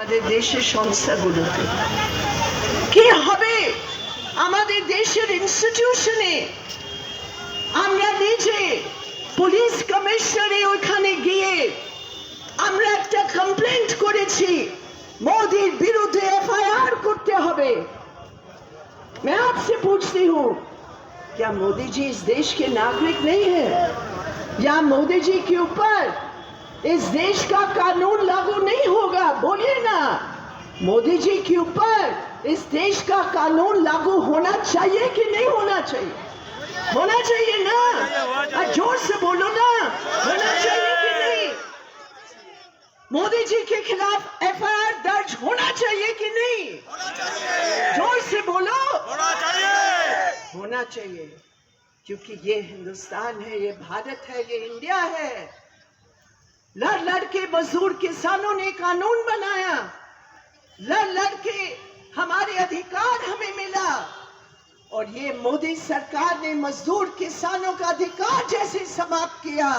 আমাদের দেশের সংস্থাগুলোতে কি হবে আমাদের দেশের ইনস্টিটিউশনে আমরা নিজে পুলিশ কমিশনারে ওইখানে গিয়ে আমরা একটা কমপ্লেন্ট করেছি মোদির বিরুদ্ধে এফআইআর করতে হবে मैं आपसे पूछती हूँ क्या मोदी जी इस देश के नागरिक नहीं है या मोदी जी के ऊपर इस देश का कानून लागू नहीं होगा बोलिए ना। मोदी जी के ऊपर इस देश का कानून लागू होना चाहिए कि नहीं होना चाहिए? होना चाहिए ना? ज़ोर से बोलो ना। होना चाहिए कि नहीं? मोदी जी के खिलाफ एफआईआर दर्ज होना चाहिए कि नहीं? ज़ोर से बोलो। होना चाहिए। होना चाहिए क्योंकि ये हिंदुस्तान है ये भारत है ये इंडिया है। लड़ लड़ के मजदूर किसानों ने कानून बनाया। लड़ लड़ के हमारे अधिकार हमें मिला। और ये मोदी सरकार ने मजदूर किसानों का अधिकार जैसे समाप्त किया,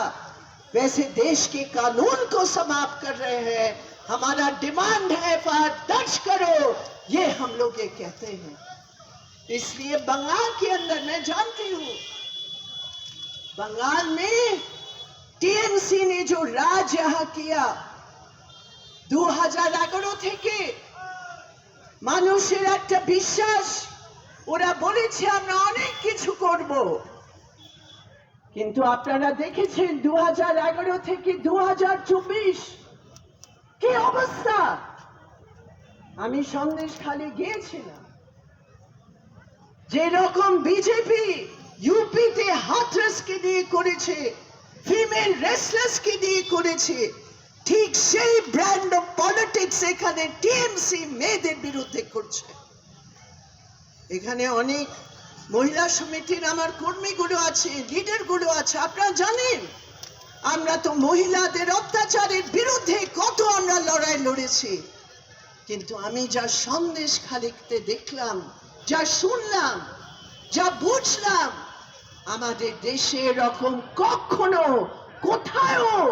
वैसे देश के कानून को समाप्त कर रहे हैं। हमारा डिमांड है एफआईआर दर्ज करो, ये हम लोग ये कहते हैं। इसलिए बंगाल के अंदर मैं जानती हूँ, बंगाल में টিএমসি ने जो राज यहाँ किया দু হাজার এগারো থেকে মানুষের একটা বিশ্বাস ওরা বলেছে আমরা অনেক কিছু করব কিন্তু আপনারা দেখেছেন দু হাজার এগারো থেকে দু হাজার চব্বিশ কি অবস্থা আমি সন্দেশ খালি গিয়েছিলাম যেরকম বিজেপি ইউপিতে হাথরসকে দিয়ে করেছে ফিমেল রেসলার্সকে দিয়ে করেছে। ঠিক সেই ব্র্যান্ড অফ পলিটিক্স এখানে টিএমসি মেয়েদের বিরুদ্ধে করছে। এখানে অনেক মহিলা সমিতির আমার কর্মীগুলো আছে লিডারগুলো আছে, আপনারা জানেন? আমরা তো মহিলাদের অত্যাচারের বিরুদ্ধে কত আমরা লড়াই লড়েছি। কিন্তু আমি যা সন্দেশ খালিকতে দেখলাম, যা শুনলাম, যা বুঝলাম আমাদের দেশে এরকম কখনো কোথায়ও